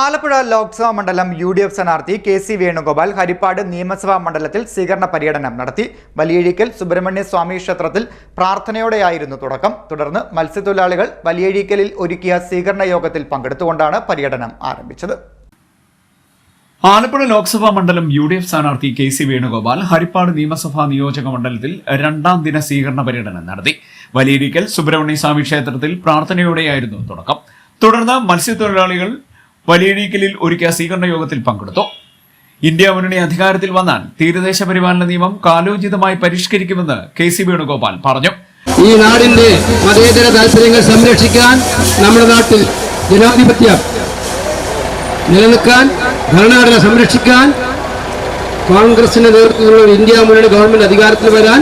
ആലപ്പുഴ ലോക്സഭാ മണ്ഡലം U D F സ്ഥാനാർത്ഥി K C Venugopal Haripad നിയമസഭാ മണ്ഡലത്തിൽ സ്വീകരണ പര്യടനം നടത്തി. വലിയഴീക്കൽ സുബ്രഹ്മണ്യ സ്വാമി ക്ഷേത്രത്തിൽ പ്രാർത്ഥനയോടെയായിരുന്നു തുടക്കം. തുടർന്ന് മത്സ്യത്തൊഴിലാളികൾ വലിയഴീക്കലിൽ ഒരുക്കിയ സ്വീകരണ യോഗത്തിൽ പങ്കെടുത്തുകൊണ്ടാണ് പര്യടനം ആരംഭിച്ചത്. ആലപ്പുഴ ലോക്സഭാ മണ്ഡലം യു ഡി എഫ് സ്ഥാനാർത്ഥി കെ സി വേണുഗോപാൽ ഹരിപ്പാട് നിയമസഭാ നിയോജക മണ്ഡലത്തിൽ രണ്ടാം ദിന സ്വീകരണ പര്യടനം നടത്തി. വലിയരിക്കൽ സുബ്രഹ്മണ്യ സ്വാമി ക്ഷേത്രത്തിൽ പ്രാർത്ഥനയോടെയായിരുന്നു തുടക്കം. തുടർന്ന് മത്സ്യത്തൊഴിലാളികൾ വലിയരീക്കലിൽ ഒരുക്കിയ സ്വീകരണ യോഗത്തിൽ പങ്കെടുത്തു. ഇന്ത്യ മുന്നണി അധികാരത്തിൽ വന്നാൽ തീരദേശ പരിപാലന നിയമം കാലോചിതമായി പരിഷ്കരിക്കുമെന്ന് കെ സി വേണുഗോപാൽ പറഞ്ഞു. ഈ നാടിന്റെ മതേതര താല്പര്യങ്ങൾ സംരക്ഷിക്കാൻ നമ്മുടെ നാട്ടിൽ ജനാധിപത്യം നിലനിൽക്കാൻ ഭരണഘടന സംരക്ഷിക്കാൻ കോൺഗ്രസിന്റെ നേതൃത്വത്തിലുള്ള ഒരു ഇന്ത്യ മുന്നണി ഗവൺമെന്റ് അധികാരത്തിൽ വരാൻ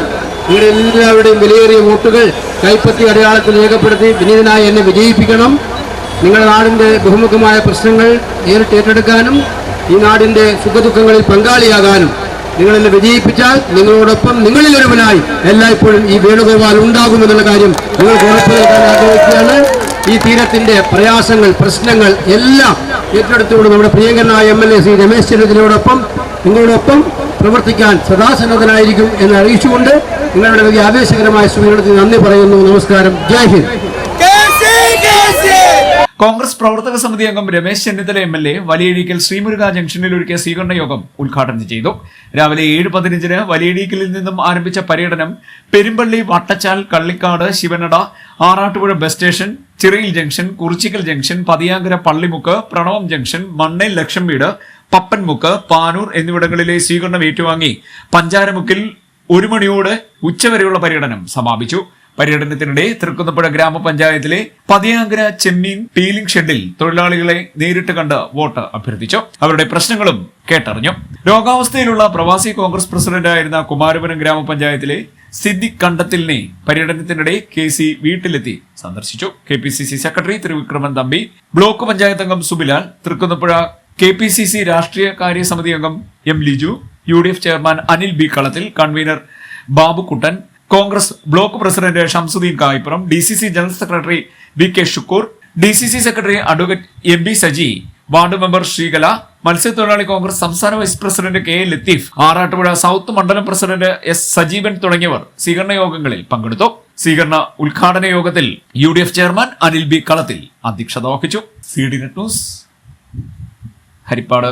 ഇവരെല്ലാവരുടെയും വിലയേറിയ വോട്ടുകൾ കൈപ്പത്തി അടയാളത്തിൽ രേഖപ്പെടുത്തി വിനീതനായി എന്നെ വിജയിപ്പിക്കണം. നിങ്ങളുടെ നാടിന്റെ ബഹുമുഖമായ പ്രശ്നങ്ങൾ നേരിട്ട് ഏറ്റെടുക്കാനും ഈ നാടിന്റെ സുഖദുഃഖങ്ങളിൽ പങ്കാളിയാകാനും നിങ്ങളെന്നെ വിജയിപ്പിച്ചാൽ നിങ്ങളോടൊപ്പം നിങ്ങളിലൊരുവനായി എല്ലായ്പ്പോഴും ഈ വേണുഗോപാൽ ഉണ്ടാകുമെന്നുള്ള കാര്യം നിങ്ങൾക്ക് ഉറപ്പ് ആഗ്രഹിക്കുകയാണ്. ഈ തീരത്തിന്റെ പ്രയാസങ്ങൾ പ്രശ്നങ്ങൾ എല്ലാം ഏറ്റെടുത്തുകൊണ്ട് നമ്മുടെ പ്രിയങ്കരനായ M L A Shri Ramesh ചെന്നിത്തലയോടൊപ്പം നിങ്ങളോടൊപ്പം പ്രവർത്തിക്കാൻ സദാസന്നദ്ധനായിരിക്കും എന്ന് അറിയിച്ചുകൊണ്ട് നിങ്ങളുടെ വലിയ ആവേശകരമായ സ്വീകരണത്തിന് നന്ദി പറയുന്നു. നമസ്കാരം. ജയ് ഹിന്ദ്. കോൺഗ്രസ് പ്രവർത്തക സമിതി അംഗം Ramesh Chennithala M L A Valiyazheekal Sreemuruka ജംഗ്ഷനിൽ ഒരുക്കിയ സ്വീകരണ യോഗം ഉദ്ഘാടനം ചെയ്തു. രാവിലെ ഏഴ് പതിനഞ്ചിന് വലിയഴീക്കലിൽ നിന്നും ആരംഭിച്ച പര്യടനം Perumpally Vattachal Kallikkad Sivanada Arattupuzha bus station Chirayil junction Kurichikkal junction Pathiyankara Pallimukku Pranavam junction Mannel Laksham Veedu Pappanmukku Panoor എന്നിവിടങ്ങളിലെ സ്വീകരണം ഏറ്റുവാങ്ങി. പഞ്ചാരമുക്കിൽ ഒരു മണിയോട് ഉച്ചവരെയുള്ള പര്യടനം സമാപിച്ചു. പര്യടനത്തിനിടെ തൃക്കുന്നപ്പുഴ ഗ്രാമപഞ്ചായത്തിലെ പതിയാങ്കര ചെമ്മീൻ പീലിംഗ് ഷെഡിൽ തൊഴിലാളികളെ നേരിട്ട് കണ്ട് വോട്ട് അഭ്യർത്ഥിച്ചു. അവരുടെ പ്രശ്നങ്ങളും കേട്ടറിഞ്ഞു. രോഗാവസ്ഥയിലുള്ള പ്രവാസി കോൺഗ്രസ് പ്രസിഡന്റായിരുന്ന കുമാരപുരം ഗ്രാമപഞ്ചായത്തിലെ സിദ്ദിഖ് കണ്ടത്തിലിനെ പര്യടനത്തിനിടെ കെ സി വീട്ടിലെത്തി സന്ദർശിച്ചു. K P C C secretary Thiruvikraman Thampi block panchayat അംഗം Subilal Thrikkunnappuzha K P C C രാഷ്ട്രീയ കാര്യ സമിതി അംഗം M Liju U D F chairman Anil B Kalathil convener Babukkuttan Congress block president Shamsuddin Kaypuram D C C general secretary V K Shukkoor D C C secretary advocate M B Saji ward member Sreekala മത്സ്യത്തൊഴിലാളി കോൺഗ്രസ് സംസ്ഥാന vice president K Latheef Arattupuzha south മണ്ഡലം president S Sajeevan തുടങ്ങിയവർ സ്വീകരണ യോഗങ്ങളിൽ പങ്കെടുത്തു. സ്വീകരണ ഉദ്ഘാടന യോഗത്തിൽ U D F chairman Anil B Kalathil അധ്യക്ഷത വഹിച്ചു. C D net news Haripad.